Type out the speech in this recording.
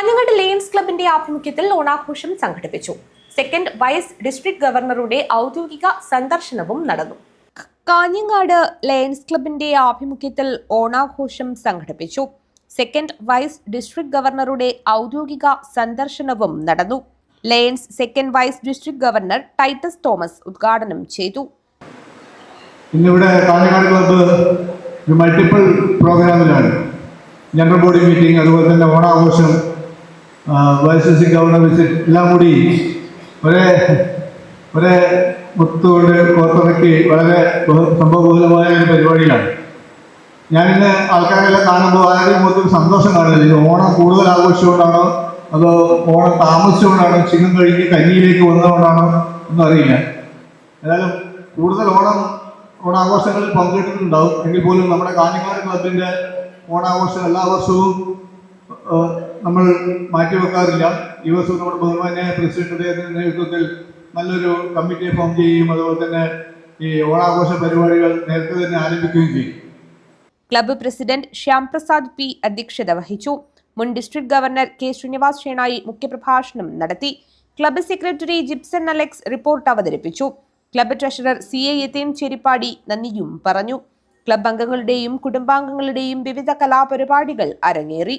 Kanhangad lions ക്ലബിന്റെ ആഭിമുഖ്യത്തിൽ ഓണാഘോഷം സംഘടിപ്പിച്ചു. സെക്കൻഡ് വൈസ് ഡിസ്ട്രിക്ട് ഗവർണറുടെ ഔദ്യോഗിക സന്ദർശനവും നടന്നു. കാഞ്ഞങ്ങാട് ലയൻസ് ക്ലബിന്റെ ആഭിമുഖ്യത്തിൽ ഓണാഘോഷം സംഘടിപ്പിച്ചു. സെക്കൻഡ് വൈസ് ഡിസ്ട്രിക്ട് ഗവർണറുടെ ഔദ്യോഗിക സന്ദർശനവും നടന്നു. Lions second vice district governor Titus Thomas ഉദ്ഘാടനം ചെയ്തു. ഇന്നിവിടെ കാഞ്ഞങ്ങാട് ക്ലബ്ബ് മൾട്ടിപ്പിൾ പ്രോഗ്രാമിലാണ് ജനറൽ ബോഡി മീറ്റിംഗ് അതുപോലെ തന്നെ ഓണാഘോഷം വൈസ് ഡിസ്ട്രിക്ട് ഗവർണർ വിസിറ്റ് എല്ലാം കൂടി ഒരേ ഒരേ മുത്തുകൊണ്ട് കോർത്തിറക്കി വളരെ ബഹു- സംഭവബഹുലമായ ഒരു പരിപാടിയിലാണ്. ഞാനിന്ന് ആൾക്കാരെല്ലാം കാണുമ്പോൾ വളരെ മൊത്തം സന്തോഷം കാണുന്നില്ല. ഇത് ഓണം കൂടുതൽ ആഘോഷിച്ചുകൊണ്ടാണോ? അതോ ഓണം താമസിച്ചുകൊണ്ടാണോ? ചിങ്ങം കഴിഞ്ഞ് കന്നിയിലേക്ക് വന്നതുകൊണ്ടാണോ? ഒന്നും അറിയില്ല. ഏതായാലും കൂടുതൽ ഓണം ഓണാഘോഷങ്ങളിൽ പങ്കെടുത്തിട്ടുണ്ടാവും. എങ്കിൽ പോലും നമ്മുടെ കാഞ്ഞങ്ങാട് ക്ലബിന്റെ ഓണാഘോഷം എല്ലാ വർഷവും നമ്മൾ മാറ്റിവെക്കാറില്ല. യു എസ് നമ്മുടെ ബഹുമാന്യ പ്രസിഡന്റിന്റെ നേതൃത്വത്തിൽ നല്ലൊരു കമ്മിറ്റിയെ ഫോം ചെയ്യുകയും അതുപോലെ തന്നെ ഈ ഓണാഘോഷ പരിപാടികൾ നേരത്തെ തന്നെ ആരംഭിക്കുകയും ചെയ്യും. Club president Shyam Prasad P അധ്യക്ഷത വഹിച്ചു. മുൻ district governor K Srinivas Shenoy മുഖ്യപ്രഭാഷണം നടത്തി. Club secretary Jipson Alex report അവതരിപ്പിച്ചു. Club treasurer C A Yatheen Cheripady നന്ദിയും പറഞ്ഞു. ക്ലബ്ബ് അംഗങ്ങളുടെയും കുടുംബാംഗങ്ങളുടെയും വിവിധ കലാപരിപാടികൾ അരങ്ങേറി.